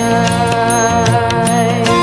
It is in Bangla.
time